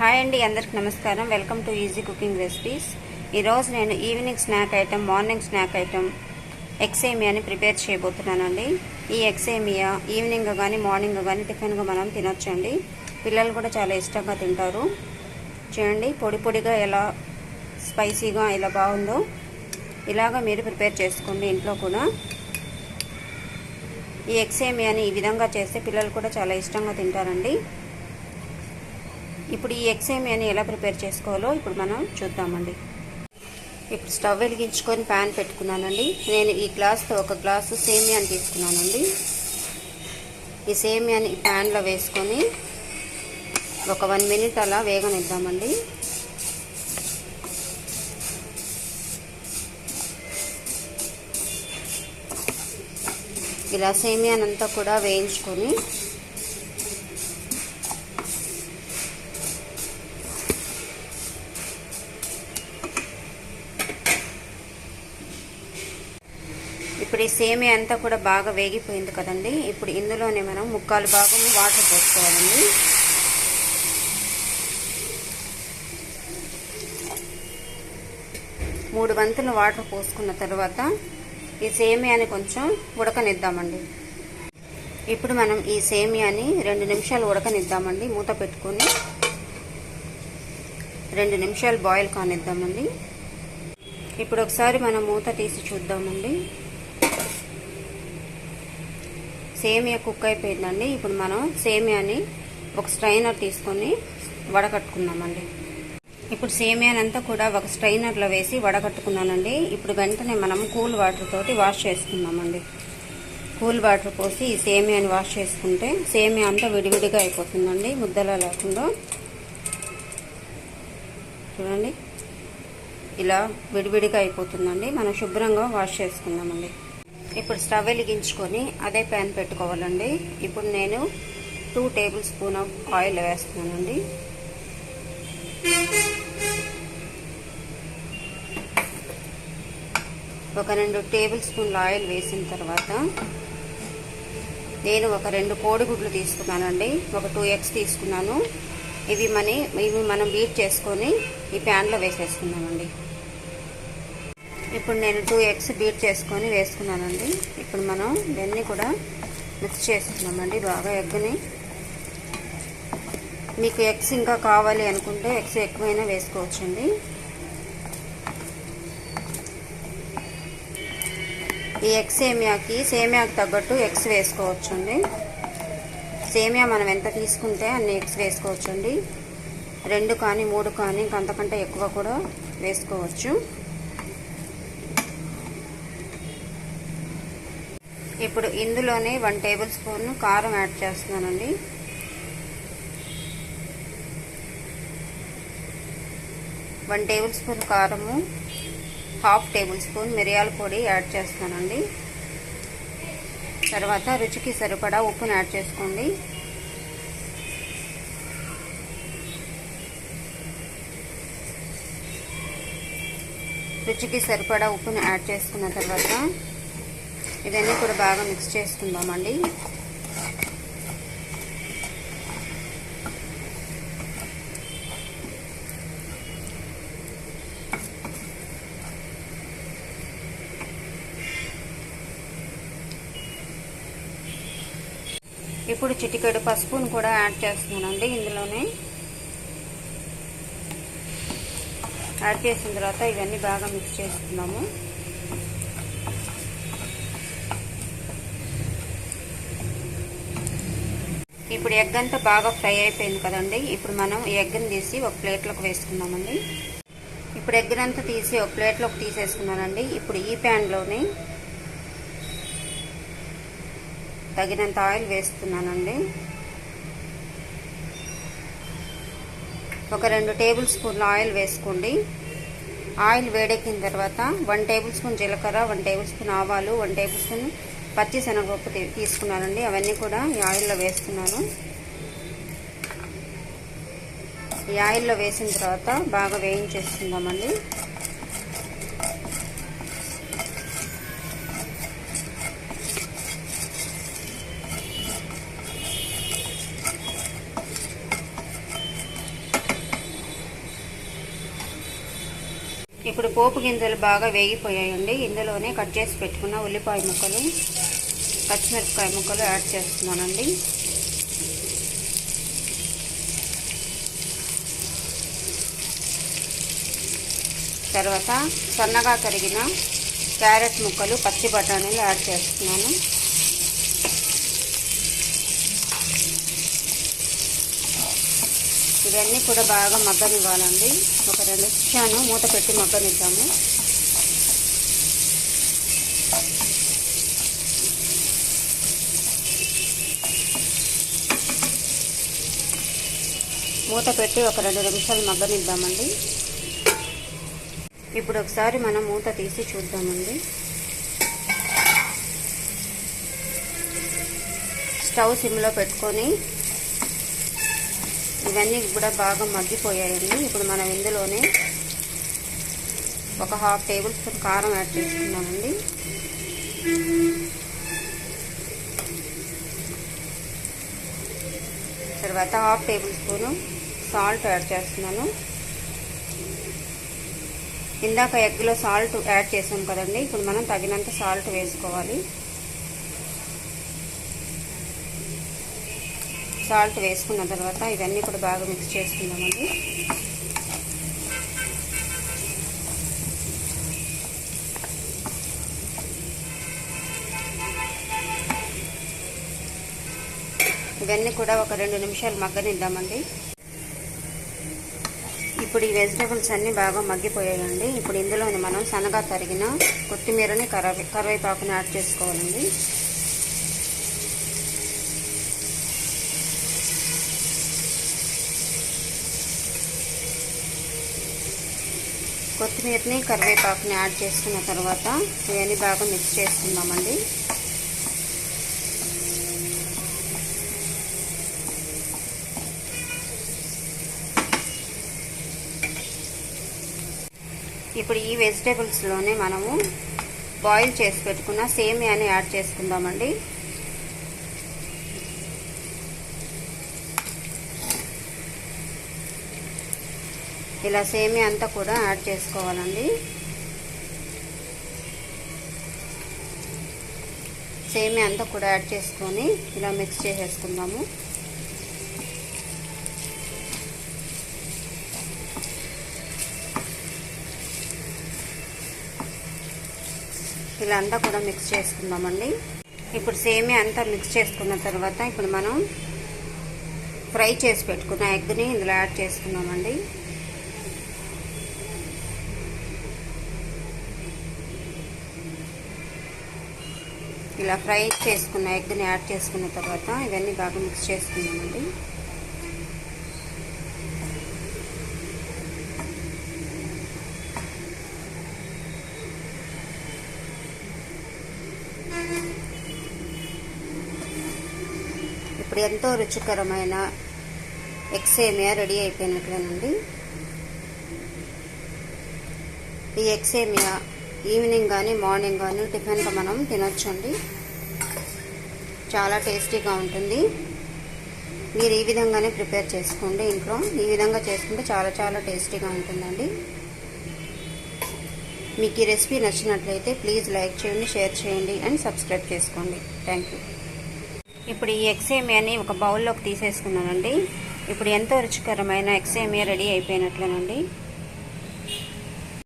Hi అండి అందరికి నమస్కారం. Welcome to easy cooking recipes. ఈరోజు నేను evening snack item morning snack item ఎక్సేమియాని prepare చేయబోతున్నానండి. ఈ ఎక్సేమియా ఈవినింగ్ కానీ మార్నింగ్ కానీ టిఫిన్గా మనం తినొచ్చండి. పిల్లలు కూడా చాలా ఇష్టంగా తింటారు. చూడండి పొడి పొడిగా ఎలా స్పైసీగా ఎలా బాగుందో ఇలాగ మీరు ప్రిపేర్ చేసుకోండి ఇంట్లో కూడా. ఈ ఎక్సేమియాని ఈ విధంగా చేస్తే పిల్లలు కూడా చాలా ఇష్టంగా తింటారండి. ఇప్పుడు ఈ ఎక్సేమియాని ఎలా ప్రిపేర్ చేసుకోవాలో ఇప్పుడు మనం చూద్దామండి. ఇప్పుడు స్టవ్ వెలిగించుకొని ప్యాన్ పెట్టుకున్నానండి. నేను ఈ గ్లాస్తో ఒక గ్లాసు సేమియాని తీసుకున్నానండి. ఈ సేమియాని ప్యాన్లో వేసుకొని ఒక వన్ మినిట్ అలా వేగనిద్దామండి. ఇలా సేమియానంతా కూడా వేయించుకొని సేమియా అంతా కూడా బాగా వేగిపోయింది కదండి. ఇప్పుడు ఇందులోనే మనం ముక్కాలు భాగం వాటర్ పోసుకోవాలండి. మూడు వంతులు వాటర్ పోసుకున్న తర్వాత ఈ సేమియాని కొంచెం ఉడకనిద్దామండి. ఇప్పుడు మనం ఈ సేమియాని రెండు నిమిషాలు ఉడకనిద్దామండి. మూత పెట్టుకొని రెండు నిమిషాలు బాయిల్ కానిద్దామండి. ఇప్పుడు ఒకసారి మనం మూత తీసి చూద్దామండి. సేమియా కుక్ అయిపోయిందండి. ఇప్పుడు మనం సేమియాని ఒక స్ట్రైనర్ తీసుకొని వడకట్టుకుందామండి. ఇప్పుడు సేమియానంతా కూడా ఒక స్ట్రైనర్లో వేసి వడగట్టుకున్నానండి ఇప్పుడు వెంటనే మనం కూల్ వాటర్ తోటి వాష్ చేసుకుందామండి. కూల్ వాటర్ పోసి ఈ సేమియాని వాష్ చేసుకుంటే సేమియా అంతా విడివిడిగా అయిపోతుందండి. ముద్దలా లేకుండా. చూడండి. ఇలా విడివిడిగా అయిపోతుందండి. మనం శుభ్రంగా వాష్ చేసుకుందామండి. ఇప్పుడు స్టవ్ వెలిగించుకొని అదే ప్యాన్ పెట్టుకోవాలండి. ఇప్పుడు నేను two tablespoon of oil వేస్తున్నానండి. ఒక రెండు టేబుల్ స్పూన్ల ఆయిల్ వేసిన తర్వాత నేను ఒక రెండు కోడిగుడ్లు తీసుకున్నానండి. ఒక టూ ఎగ్స్ తీసుకున్నాను. ఇవి మని ఇవి మనం బీట్ చేసుకొని ఈ ప్యాన్లో వేసేసుకున్నామండి ఇప్పుడు నేను టూ ఎగ్స్ బీట్ చేసుకొని వేసుకున్నానండి. ఇప్పుడు మనం ఇవన్నీ కూడా మిక్స్ చేసుకున్నామండి. బాగా ఎగ్ని మీకు ఎగ్స్ ఇంకా కావాలి అనుకుంటే ఎగ్స్ ఎక్కువైనా వేసుకోవచ్చండి. ఈ ఎగ్ సేమియాకి సేమియాకి తగ్గట్టు ఎగ్స్ వేసుకోవచ్చండి. సేమియా మనం ఎంత తీసుకుంటే అన్ని ఎగ్స్ వేసుకోవచ్చండి. రెండు కానీ మూడు కానీ ఇంకంతకంటే ఎక్కువ కూడా వేసుకోవచ్చు. ఇప్పుడు ఇందులోనే వన్ టేబుల్ స్పూన్ కారం యాడ్ చేస్తున్నానండి. వన్ టేబుల్ స్పూన్ కారము హాఫ్ టేబుల్ స్పూన్ మిరియాల పొడి యాడ్ చేస్తున్నానండి. తర్వాత రుచికి సరిపడా ఉప్పును యాడ్ చేసుకోండి. రుచికి సరిపడా ఉప్పును యాడ్ చేసుకున్న తర్వాత ఇవన్నీ కూడా బాగా మిక్స్ చేసుకుందామండి. ఇప్పుడు చిటికెడు పసుపును కూడా యాడ్ చేస్తున్నానండి ఇందులోనే. యాడ్ చేసిన తర్వాత ఇవన్నీ బాగా మిక్స్ చేసుకున్నాము ఇప్పుడు ఎగ్ అంతా బాగా ఫ్రై అయిపోయింది కదండి. ఇప్పుడు మనం ఎగ్ని తీసి ఒక ప్లేట్లోకి వేసుకున్నామండి ఇప్పుడు ఎగ్ అంతా తీసి ఒక ప్లేట్లోకి తీసేసుకున్నానండి. ఇప్పుడు ఈ ప్యాన్లోని తగినంత ఆయిల్ వేస్తున్నానండి. ఒక రెండు టేబుల్ స్పూన్ల ఆయిల్ వేసుకోండి. ఆయిల్ వేడెక్కిన తర్వాత వన్ టేబుల్ స్పూన్ జీలకర్ర వన్ టేబుల్ స్పూన్ ఆవాలు వన్ టేబుల్ స్పూన్ పచ్చి శనగపప్పు తీసుకున్నానండి అవన్నీ కూడా ఈ ఆయిల్లో వేస్తున్నాను. ఈ ఆయిల్లో వేసిన తర్వాత బాగా వేయించేసుకుందామండి. ఇప్పుడు పోపు గింజలు బాగా వేగిపోయాయండి. ఇందులోనే కట్ చేసి పెట్టుకున్న ఉల్లిపాయ ముక్కలు పచ్చిమిరపకాయ ముక్కలు యాడ్ చేస్తున్నానండి. తర్వాత సన్నగా తరిగిన క్యారెట్ ముక్కలు పచ్చి బఠానీలు యాడ్ చేస్తున్నాను. ఇవన్నీ కూడా బాగా మగ్గనివ్వాలండి. ఒక రెండు నిమిషాలు మూత పెట్టి మగ్గనిద్దాము. మూత పెట్టి ఒక రెండు నిమిషాలు మగ్గనిద్దామండి. ఇప్పుడు ఒకసారి మనం మూత తీసి చూద్దామండి. స్టవ్ సిమ్లో పెట్టుకొని ఇవన్నీ కూడా బాగా మగ్గిపోయాయండి. ఇప్పుడు మనం ఇందులోనే ఒక హాఫ్ టేబుల్ స్పూన్ కారం యాడ్ చేసుకున్నామండి తర్వాత half tablespoon salt add చేస్తున్నాను. ఇందాక ఎగ్లో సాల్ట్ యాడ్ చేసాం కదండి. ఇప్పుడు మనం తగినంత సాల్ట్ వేసుకోవాలి. సాల్ట్ వేసుకున్న తర్వాత ఇవన్నీ కూడా బాగా మిక్స్ చేసుకుందామండి. ఇవన్నీ కూడా ఒక రెండు నిమిషాలు మగ్గనిద్దామండి. ఇప్పుడు ఈ వెజిటేబుల్స్ అన్నీ బాగా మగ్గిపోయాయండి. ఇప్పుడు ఇందులోని మనం సన్నగా తరిగిన కొత్తిమీరని కరవే కరివేపాకుని యాడ్ చేసుకోవాలండి. కొత్తిమీరని కరివేపాకుని యాడ్ చేసుకున్న తర్వాత ఇవన్నీ బాగా మిక్స్ చేసుకుందామండి. ఇప్పుడు ఈ వెజిటేబుల్స్లోనే మనము బాయిల్ చేసి పెట్టుకున్న సేమియాని యాడ్ చేసుకుందామండి. ఇలా సేమియా అంతా కూడా యాడ్ చేసుకోవాలండి. సేమియా అంతా కూడా యాడ్ చేసుకొని ఇలా మిక్స్ చేసేసుకుందాము. ఇలా అంతా కూడా మిక్స్ చేసుకుందామండి. ఇప్పుడు సేమియా అంతా మిక్స్ చేసుకున్న తర్వాత ఇప్పుడు మనం ఫ్రై చేసి పెట్టుకున్న ఎగ్ని ఇందులో యాడ్ చేసుకున్నామండి ఇలా ఫ్రై చేసుకున్న ఎగ్ని యాడ్ చేసుకున్న తర్వాత ఇవన్నీ బాగా మిక్స్ చేసుకున్నామండి ఇప్పుడు ఎంతో రుచికరమైన ఎక్సేమియా రెడీ అయిపోయినట్లేనండి. ఈ ఎక్సేమియా ఈవినింగ్ కానీ మార్నింగ్ కానీ టిఫిన్గా మనం తినొచ్చండి. చాలా టేస్టీగా ఉంటుంది. మీరు ఈ విధంగానే ప్రిపేర్ చేసుకోండి ఇంట్లో. ఈ విధంగా చేసుకుంటే చాలా చాలా టేస్టీగా ఉంటుందండి. మీకు ఈ రెసిపీ నచ్చినట్లయితే ప్లీజ్ లైక్ చేయండి షేర్ చేయండి అండ్ సబ్స్క్రైబ్ చేసుకోండి. Thank you. ఇప్పుడు ఈ ఎక్సేమియాని ఒక బౌల్లోకి తీసేసుకున్నానండి. ఇప్పుడు ఎంతో రుచికరమైన ఎక్సేమియా రెడీ అయిపోయినట్లేనండి.